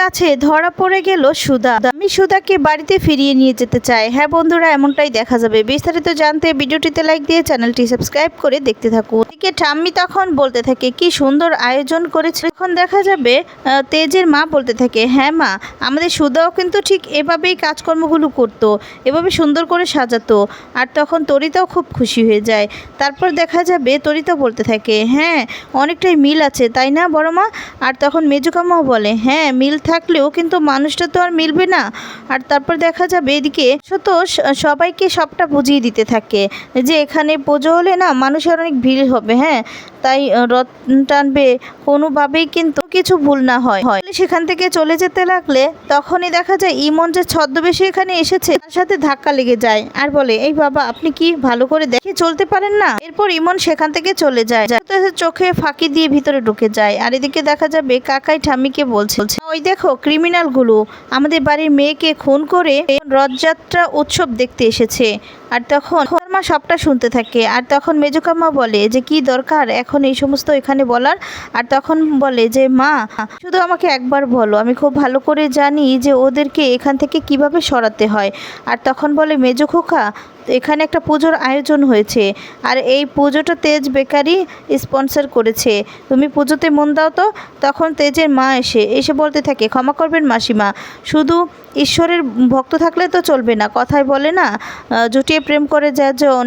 কাছে ধরা পড়ে গেল সুধা। আমি সুদাকে বাড়িতে ফিরিয়ে নিয়ে যেতে চাই। হ্যাঁ বন্ধুরা, এমনটাই দেখা যাবে। বিস্তারিত জানতে ভিডিওটিতে লাইক দিয়ে চ্যানেলটি সাবস্ক্রাইব করে দেখতে থাকুন। এদিকে ঠাম্মি তখন বলতে থাকে, কি সুন্দর আয়োজন করেছে। তখন দেখা যাবে তেজের মা বলতে থাকে হ্যাঁ মা, আমাদের সুদাও কিন্তু ঠিক এভাবেই কাজকর্মগুলো করতো, এভাবে সুন্দর করে সাজাতো। আর তখন তরিতাও খুব খুশি হয়ে যায়। তারপর দেখা যাবে, তরিতা বলতে থাকে হ্যাঁ অনেকটাই মিল আছে, তাই না বড় মা? আর তখন মেজুকামাও বলে হ্যাঁ মিল থাকলেও কিন্তু মানুষটা তো আর মিলবে না। আর তারপর দেখা যাবে এদিকে শত সবাইকে সবটা বুঝিয়ে দিতে থাকে যে এখানে পুজো হলে না মানুষের অনেক ভিড় হবে হ্যাঁ? তাই রথ টানবে। কোনোভাবেই কিন্তু কিছু ভুল না হয়। সেখান থেকে চলে যেতে লাগলে তখনই দেখা যায় ইমন যে ছদ্মবেশে এখানে এসেছে, তার সাথে ধাক্কা লেগে যায় আর বলে, এই বাবা, আপনি কি ভালো করে দেখে চলতে পারেন না? এরপর ইমন সেখান থেকে চলে যায়। চোখে ফাঁকি দিয়ে ভিতরে ঢুকে যায়। আর এদিকে দেখা যাবে কাকাই ঠাম্মিকে বলছে ওই দেখো ক্রিমিনালগুলো আমাদের বাড়ির মেয়েকে খুন করে রথযাত্রা উৎসব দেখতে এসেছে। আর তখন মা সবটা শুনতে থাকে। আর তখন মেজুকাম্মা বলে যে, কি দরকার এখন এই সমস্ত এখানে বলার? আর তখন বলে যে, মা, শুধু আমাকে একবার বলো। আমি খুব ভালো করে জানি যে ওদেরকে এখান থেকে কীভাবে সরাতে হয়। আর তখন বলে, মেজো খোকা এখানে একটা পুজোর আয়োজন হয়েছে। আর এই পুজোটা তেজ বেকারি স্পন্সর করেছে। তুমি পুজোতে মন দাও তো, তখন তেজের মা এসে এসে বলতে থাকে, ক্ষমা করবেন মাসিমা, শুধু ঈশ্বরের ভক্ত থাকলে তো চলবে না। কথায় বলে না জুটিয়ে প্রেম করে যাজন।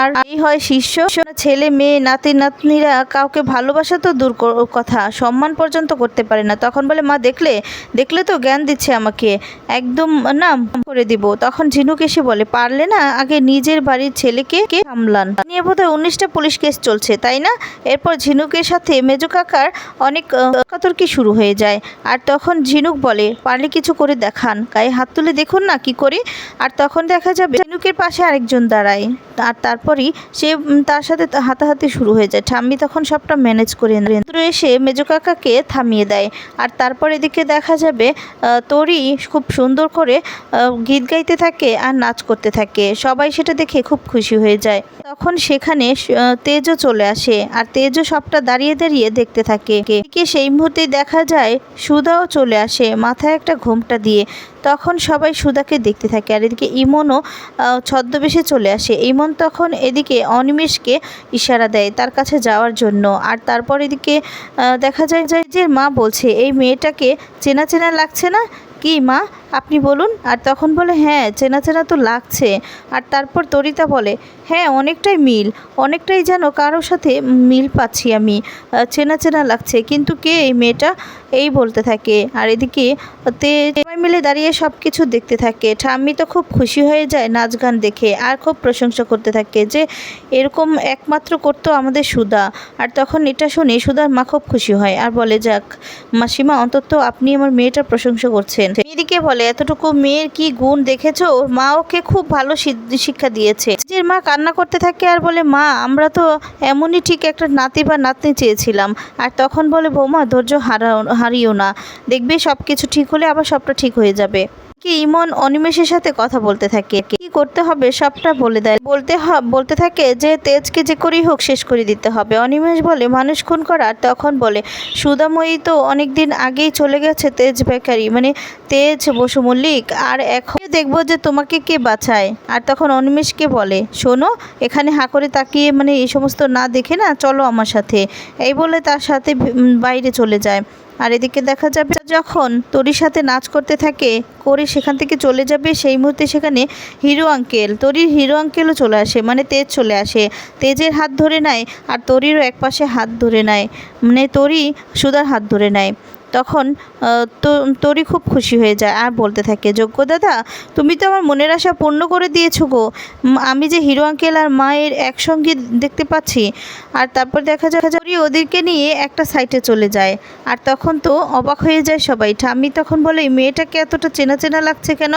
আর এই হয় শিষ্য ছেলে, মেয়ে, নাতি, নাতনিরা কাউকে ভালোবাসা তো দূর কথা, সম্মান পর্যন্ত করতে পারে না। তখন বলে, মা, দেখলে দেখলে তো জ্ঞান দিচ্ছে আমাকে, একদম না, করে দিব। তখন ঝিনুক এসে বলে, পারলে না, আগে নিজের বাড়ির ছেলেকে কে সামলান? নিয়ে বোধহয় উনিশটা পুলিশ কেস চলছে তাই না? এরপর ঝিনুকের সাথে মেজো কাকার অনেক আহ, তর্কাতর্কি শুরু হয়ে যায়। আর তখন ঝিনুক বলে পারলে কিছু করে দেখান। গায়ে হাত তুলে দেখুন না কি করে? আর তখন দেখা যাবে ঝিনুকের পাশে আরেকজন দাঁড়ায়। আর তারপরই সে তার সাথে হাতাহাতি শুরু হয়ে যায়। ঠাম্মি তখন সবটা ম্যানেজ করে নেয়। রেন্দ্র এসে মেজো কাকাকে থামিয়ে দেয়। আর তারপর এদিকে দেখা যাবে আহ, তরি খুব সুন্দর করে গীত গাইতে থাকে আর নাচ করতে থাকে। সবাই সেটা দেখে খুব খুশি হয়ে যায়। তখন সেখানে তেজও চলে আসে আর তেজও সবটা দাঁড়িয়ে দাঁড়িয়ে দেখতে থাকে। এদিকে সেই মুহূর্তে দেখা যায় সুদাও চলে আসে মাথায় একটা ঘোমটা দিয়ে। তখন সবাই সুদাকে দেখতে থাকে আর এদিকে ইমনও ছদ্মবেশে চলে আসে। ইমন তখন এদিকে অনিমেষকে ইশারা দেয় তার কাছে যাওয়ার জন্য। আর তারপর এদিকে দেখা যায় যে মা বলছে, এই মেয়েটাকে চেনা চেনা লাগছে না? কি মা? আপনি বলুন। আর তখন বলে হ্যাঁ চেনা চেনা তো লাগছে। আর তারপর তরিতা বলে হ্যাঁ অনেকটাই মিল। অনেকটাই যেন কারোর সাথে মিল পাচ্ছি আমি। চেনা চেনা লাগছে। কিন্তু কে এই মেয়েটা? এই বলতে থাকে। আর এদিকে তে সবাই মিলে দাঁড়িয়ে সব কিছু দেখতে থাকে। ঠাম্মি তো খুব খুশি হয়ে যায় নাচ গান দেখে আর খুব প্রশংসা করতে থাকে যে, এরকম একমাত্র করতো আমাদের সুধা। আর তখন এটা শুনে সুধার মা খুব খুশি হয়। আর বলে, যাক, মাসিমা, অন্তত আপনি আমার মেয়েটার প্রশংসা করছেন। এদিকে বলে এতটুকু মেয়ের কি গুণ দেখেছ? মা ওকে খুব ভালো শিক্ষা দিয়েছে। নিজের মা কান্না করতে থাকে আর বলে, মা, আমরা তো এমনই ঠিক একটা নাতি বা নাতনি চেয়েছিলাম। আর তখন বলে, বৌমা, ধৈর্য হারাও হারিও না। দেখবে সব কিছু ঠিক হলে আবার সবটা ঠিক হয়ে যাবে। কি ইমন অনিমেষের সাথে কথা বলতে থাকে? কি করতে হবে সবটা বলে দেয়। বলতে বলতে থাকে যে, তেজকে যে করেই হোক শেষ করে দিতে হবে। অনিমেষ বলে, মানুষ খুন করা আর তখন বলে। সুদাময়ী তো অনেক দিন আগেই চলে গেছে তেজ বেকারি। মানে তেজ বসু মল্লিক, আর এখন দেখব যে তোমাকে কে বাঁচায়? আর তখন অনিমেষকে বলে, শোনো, এখানে হা করে তাকিয়ে মানে এই সমস্ত না দেখে না চলো আমার সাথে। এই বলে তার সাথে বাইরে চলে যায়। আর এদিকে দেখা যাবে যখন তরির সাথে নাচ করতে থাকে, করে সেখান থেকে চলে যাবে, সেই মুহূর্তে সেখানে হিরো আঙ্কেল। তরির হিরো আঙ্কেলও চলে আসে মানে তেজ চলে আসে। তেজের হাত ধরে নেয় আর তরিরও এক পাশে হাত ধরে নেয় মানে তরি সুদার হাত ধরে নেয়। তখন তরি খুব খুশি হয়ে যায়। আর বলতে থাকে, যোগ্য দাদা, তুমি তো আমার মনের আশা পূর্ণ করে দিয়েছ গো। আমি যে হিরো, আঙ্কেল আর মায়ের একসঙ্গে দেখতে পাচ্ছি, আর তারপর দেখা যায় তরি ওদেরকে নিয়ে একটা সাইটে চলে যায়। আর তখন তো অবাক হয়ে যায় সবাই। ঠাম্মি তখন বলে "এই মেয়েটাকে এতটা চেনা চেনা লাগছে কেন?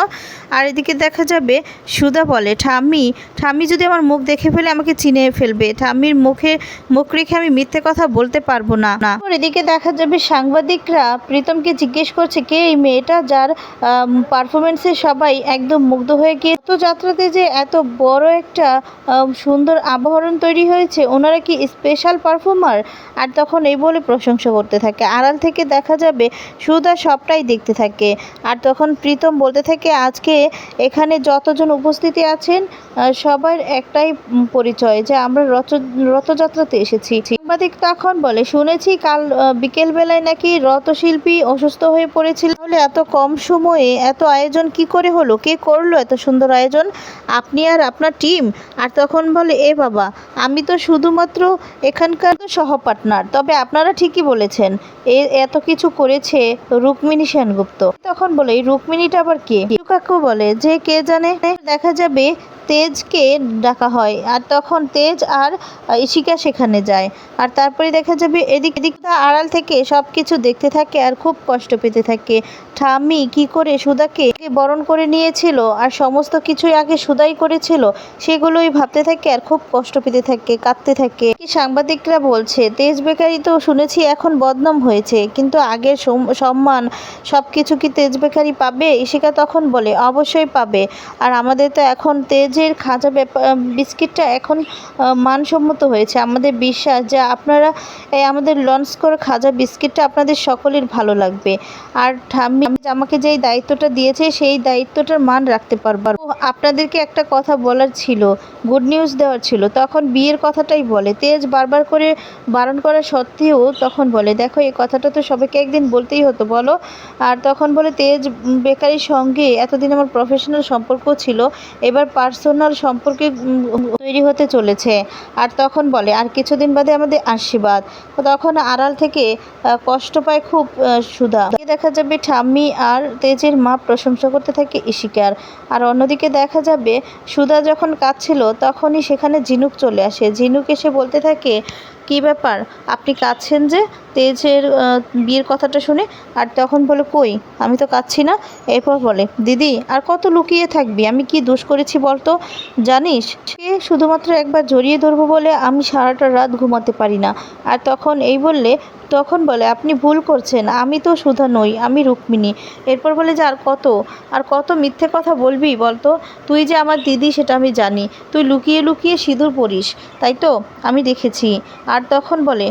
আর এদিকে দেখা যাবে সুদা বলে, ঠাম্মি ঠাম্মি যদি আমার মুখ দেখে ফেলে, আমাকে চিনে ফেলবে। ঠাম্মির মুখে, মুখ রেখে আমি মিথ্যে কথা বলতে পারব না। এদিকে দেখা যাবে সাংবাদিকরা সাংবাদিকরা প্রীতমকে জিজ্ঞেস করছে কে এই মেয়েটা যার পারফরমেন্সে সবাই একদম মুগ্ধ হয়ে গিয়ে যাত্রাতে যে এত বড় একটা সুন্দর আবরণ তৈরি হয়েছে, ওনারা কি স্পেশাল পারফর্মার আর তখন এই বলে প্রশংসা করতে থাকে। আড়াল থেকে দেখা যাবে, সুধা সবটাই দেখতে থাকে। আর তখন প্রীতম বলতে থাকে, আজকে এখানে যতজন উপস্থিতি আছেন সবার একটাই পরিচয় যে আমরা রথ, রথযাত্রাতে এসেছি। সাংবাদিক তখন বলে, শুনেছি কাল বিকেলবেলায় নাকি রথশিল্পী অসুস্থ হয়ে পড়েছিল। তাহলে এত কম সময়ে এত আয়োজন কি করে হলো? কে করল এত সুন্দর আয়োজন? আপনি আর আপনার টিম? আর তখন বলে, এ বাবা, আমি তো শুধুমাত্র এখানকার সহ পার্টনার। তবে আপনারা ঠিকই বলেছেন, এ, এত কিছু করেছে রুক্মিণী সেনগুপ্ত। তখন বলে, এই রুক্মিণীটা আবার কে? কাকু বলে, যে কে জানে, দেখা যাবে তেজকে ডাকা হয়। আর তখন তেজ আর ইশিকা সেখানে যায়। আর তারপরে দেখা যাবে এদিক এদিক আড়াল থেকে সব কিছু দেখতে থাকে আর খুব কষ্ট পেতে থাকে। ঠাম্মি কি করে সুদাকে বরণ করে নিয়েছিল আর সমস্ত কিছুই আগে সুদাই করেছিল, সেগুলোই ভাবতে থাকে আর খুব কষ্ট পেতে থাকে, কাঁদতে থাকে। কি সাংবাদিকরা বলছে, তেজ বেকারি তো শুনেছি এখন বদনাম হয়েছে, কিন্তু আগের সম্মান সব কিছু কি তেজ বেকারি পাবে? ইশিকা তখন বলে, অবশ্যই পাবে। আর আমাদের তো এখন তেজের ব্যাপা- বিস্কিটটা এখন মানসম্মত হয়েছে। আমাদের বিশ্বাস যে আপনারা আমাদের লঞ্চ করা খাজা বিস্কিটটা আপনাদের সকলের ভালো লাগবে। আর ঠাম্মি আমাকে যেই দায়িত্বটা দিয়েছে সেই দায়িত্বটার মান রাখতে পারব। ও, আপনাদেরকে একটা কথা বলার ছিল গুড নিউজ দেওয়ার ছিল। তখন বিয়ের কথাটাই বলে। তেজ বারবার করে বারণ করা সত্ত্বেও তখন বলে দেখো এই কথাটা তো সবাইকে একদিন বলতেই হতো বলো। আর তখন বলে তেজ বেকারির সঙ্গে এতদিন আমার প্রফেশনাল সম্পর্ক ছিল এবার পার্সোনাল সম্পর্কে তৈরি হতে চলেছে। আর তখন বলে আর কিছুদিন বাদে আমাদের আশীর্বাদ। তখন আড়াল থেকে কষ্ট পায় খুব সুধা। দেখা যাবে ঠাম্মি আর তেজের মা প্রশংসা করতে থাকে ইশিকার। আর অন্যদিকে দেখা যাবে সুধা যখন কাঁদছিল, তখনই সেখানে ঝিনুক চলে আসে। ঝিনুক এসে বলতে থাকে কি ব্যাপার? আপনি কাঁদছেন যে? তেজের বিয়ের কথাটা শুনে? আর তখন বলে, কই? আমি তো কাঁদছি না। এরপর বলে, দিদি, আর কত লুকিয়ে থাকবি? আমি কি দোষ করেছি বলতো? জানিস, সে শুধুমাত্র একবার জড়িয়ে ধরবো বলে আমি সারাটা রাত ঘুমাতে পারি না। আর তখন এই বললে তখন বলে, আপনি ভুল করছেন, আমি তো সুধা নই, আমি রুক্মিণী। এরপর বলে যে, আর কত? আর কত মিথ্যে কথা বলবি বলতো? তুই যে আমার দিদি, সেটা আমি জানি। তুই লুকিয়ে লুকিয়ে সিঁদুর পরিস তাই তো? আমি দেখেছি। আর তখন বলে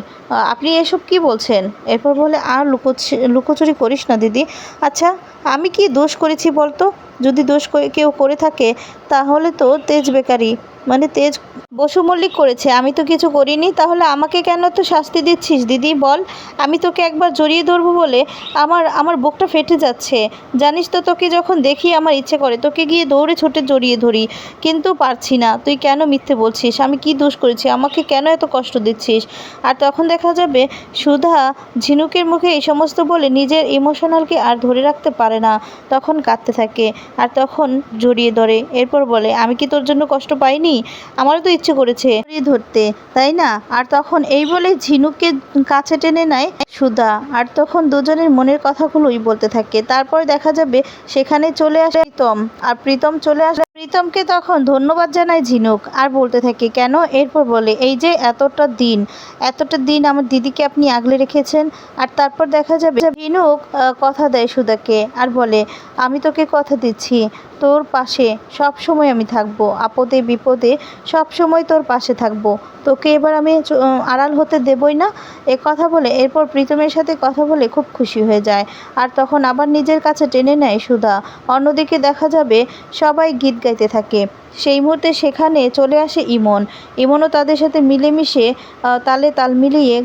আপনি এসব কি বলছেন? এরপর বলে, আর লুকোচ্ছি লুকোচুরি করিস না দিদি। আচ্ছা আমি কি দোষ করেছি বলতো? যদি দোষ কেউ করে থাকে, তাহলে তো তেজ বেকারি মানে তেজ বসু মল্লিক করেছে, আমি তো কিছু করিনি, তাহলে আমাকে কেন তো শাস্তি দিচ্ছিস? দিদি, বল, আমি তোকে একবার জড়িয়ে ধরবো বলে আমার আমার বুকটা ফেটে যাচ্ছে। জানিস তো তোকে যখন দেখি আমার ইচ্ছে করে, তোকে গিয়ে দৌড়ে ছুটে জড়িয়ে ধরি, কিন্তু পারছি না। তুই কেন মিথ্যে বলছিস? আমি কি দোষ করেছি? আমাকে কেন এত কষ্ট দিচ্ছিস? আর তখন দেখা যাবে সুধা ঝিনুকের মুখে এই সমস্ত বলে নিজের ইমোশনালকে আর ধরে রাখতে পারে না। তখন কাঁদতে থাকে, আর তখন জড়িয়ে ধরে। এরপর বলে, আমি কি তোর জন্য কষ্ট পাইনি? আমারও তো ইচ্ছে করেছে ধরতে, তাই না? আর তখন এই বলে ঝিনুককে কাছে টেনে নেয় সুধা। আর তখন দুজনের মনের কথাগুলোই বলতে থাকে। তারপর দেখা যাবে সেখানে চলে আসে প্রীতম। আর প্রীতম চলে আসে প্রীতমকে তখন ধন্যবাদ জানায় ঝিনুক আর বলতে থাকে, কেন? এরপর বলে, এই যে এতটা দিন এতটা দিন আমার দিদিকে আপনি আগলে রেখেছেন আর তারপর দেখা যাবে ঝিনুক কথা দেয় সুধাকে আর বলে, আমি তোকে কথা দিচ্ছি, তোর পাশে সব সময় আমি থাকব, আপদে বিপদে সব সময় তোর পাশে থাকব। তোকে এবার আমি আড়াল হতে দেবই না? এ কথা বলে, এরপর প্রীতমের সাথে কথা বলে খুব খুশি হয়ে যায়। আর তখন আবার নিজের কাছে টেনে নেয় সুধা। অন্যদিকে দেখা যাবে সবাই গীত গাইতে থাকে। সেই মুহূর্তে সেখানে চলে আসে ইমন। ইমনও তাদের সাথে মিলেমিশে তালে তাল মিলিয়ে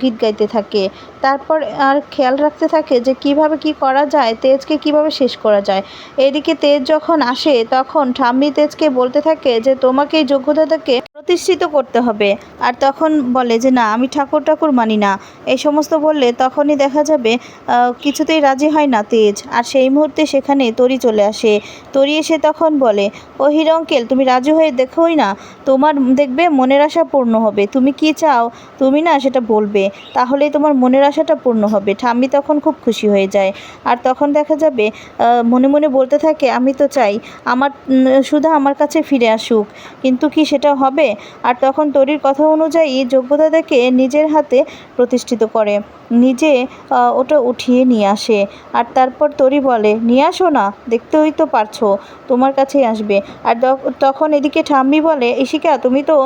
গীত গাইতে থাকে। তারপর আর খেয়াল রাখতে থাকে যে কীভাবে কি করা যায়, তেজকে কীভাবে শেষ করা যায়। এদিকে তেজ যখন আসে, তখন ঠাম্মি তেজকে বলতে থাকে যে, তোমাকে এই যোগ্যতাটাকে প্রতিষ্ঠিত করতে হবে। আর তখন বলে যে, না, আমি ঠাকুর ঠাকুর মানি না। এই সমস্ত বললে তখনই দেখা যাবে কিছুতেই রাজি হয় না তেজ। আর সেই মুহূর্তে সেখানে তরি চলে আসে। তরি এসে তখন বলে ও হিরো আঙ্কেল তুমি রাজি হয়ে দেখোই না? তোমার দেখবে মনের আশা পূর্ণ হবে। তুমি কি চাও? তুমি না সেটা বলবে। তাহলেই তোমার মনের আশাটা পূর্ণ হবে। ঠাম্মি তখন খুব খুশি হয়ে যায়। আর তখন দেখা যাবে মনে মনে বলতে থাকে, আমি তো চাই। আমার সুধা আমার কাছে ফিরে আসুক। কিন্তু কি সেটা হবে? আর তখন তরির কথা অনুযায়ী যোগ্যতা দেখে নিজের হাতে প্রতিষ্ঠিত করে। নিজে ওটা উঠিয়ে নিয়ে আসে। আর তারপর তরি বলে, নিয়ে আসো না, দেখতেই তো পারছ, তোমার কাছেই আসবে। আর তখন এদিকে ঠাম্মি বলে ইশিকা তুমি তো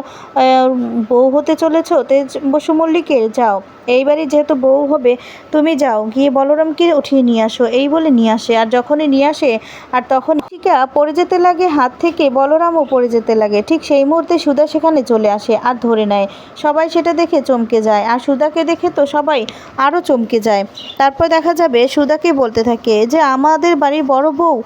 বউ হতে চলেছ, তেজ বসু মল্লিকের, যাও। এইবারই যেহেতু বউ হবে, তুমি যাও, গিয়ে বলরামকে উঠিয়ে নিয়ে আসো, এই বলে নিয়ে আসে। আর যখনই নিয়ে আসে, আর তখন ইশিকা পড়ে যেতে লাগে, হাত থেকে বলরামও পড়ে যেতে লাগে। ঠিক সেই মুহূর্তে সুদা সেখানে চলে আসে, আর ধরে নেয়। সবাই সেটা দেখে চমকে যায়, আর সুদাকে দেখে তো সবাই আরও চমকে যায়। তারপর দেখা যাবে, সুধাকে বলতে থাকে যে, আমাদের বাড়ির বড় বউ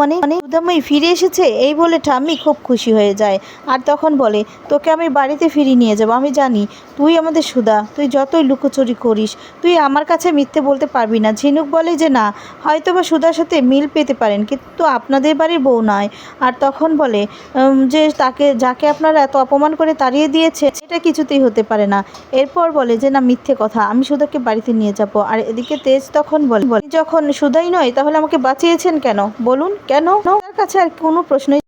মানে মানে সুধাময়ী ফিরে এসেছে? এই বলে ঠাম্মি খুব খুশি হয়ে যায়। আর তখন বলে, তোকে আমি বাড়িতে ফিরিয়ে নিয়ে যাব, আমি জানি। তুই আমাদের সুদা তুই যতই লুকোচুরি করিস। তুই আমার কাছে মিথ্যে বলতে পারবি না। ঝিনুক বলে যে না হয়তো বা সুধার সাথে মিল পেতে পারেন, কিন্তু আপনাদের বাড়ির বউ নয়। আর তখন বলে যে তাকে, যাকে আপনারা এত অপমান করে তাড়িয়ে দিয়েছে এটা কিছুতেই হতে পারে না। এরপর বলে যে না, মিথ্যে কথা, আমি সুধাকে বাড়িতে নিয়ে যাব। আর এদিকে তেজ তখন বলে যখন সুধাই নয়, তাহলে আমাকে বাঁচিয়েছেন কেন? বলুন, কেন? তার কাছে আর কোনো প্রশ্নই